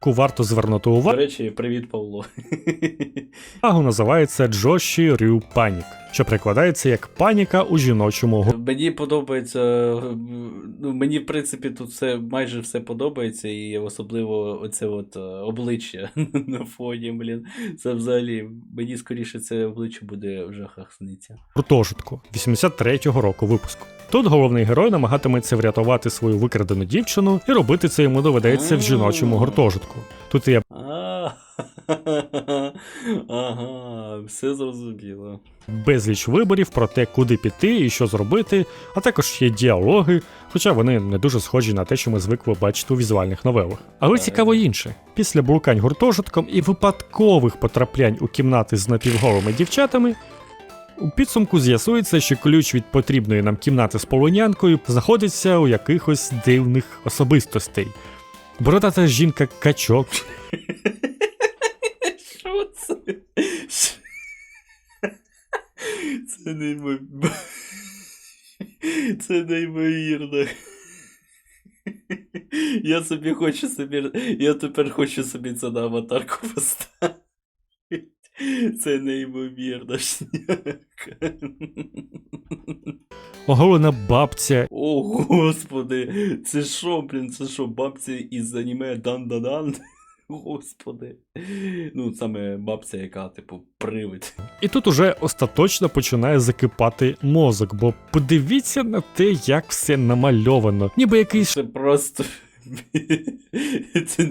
яку варто звернути До речі, привіт, Павло. називається Джоші Рю Панік, що перекладається як паніка у жіночому го- Мені подобається. Ну, мені, в принципі, тут все майже все подобається, і особливо оце от е, обличчя на фоні, блін. Це взагалі, мені скоріше це обличчя буде в жахах сниться. гуртожитку 83-го року випуску. Тут головний герой намагатиметься врятувати свою викрадену дівчину, і робити це йому доведеться в жіночому гуртожитку. Тут є Ага, все зрозуміло. безліч виборів про те, куди піти і що зробити, а також є діалоги, хоча вони не дуже схожі на те, що ми звикли бачити у візуальних новелах. Але цікаво інше: після блукань гуртожитком і випадкових потраплянь у кімнати з напівголими дівчатами. У підсумку з'ясується, що ключ від потрібної нам кімнати з полонянкою знаходиться у якихось дивних особистостей. Бородата жінка качок, Що це? Це неймовірно. Це неймовірно. Я собі хочу собі. Я тепер хочу собі це на аватарку поставити. Це неймовірно. шняка. оголена бабця О, господи, це що, блін, це що, бабця із аніме Дан-Дан-Дан? Господи. Ну, саме бабця, яка, типу, привид. І тут уже остаточно починає закипати мозок, бо подивіться на те, як все намальовано, ніби якийсь Це просто. Це...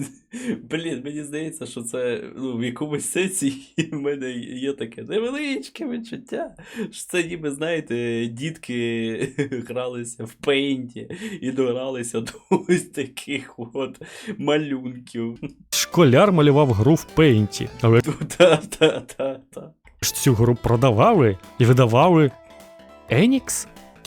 Блін, мені здається, що це ну, в якомусь сенсі в мене є таке невеличке відчуття. Що це ніби, знаєте, дітки гралися в пейнті і догралися до ось таких от малюнків. школяр малював гру в пейнті, але Та-та-та-та. ж цю гру продавали і видавали Енікс?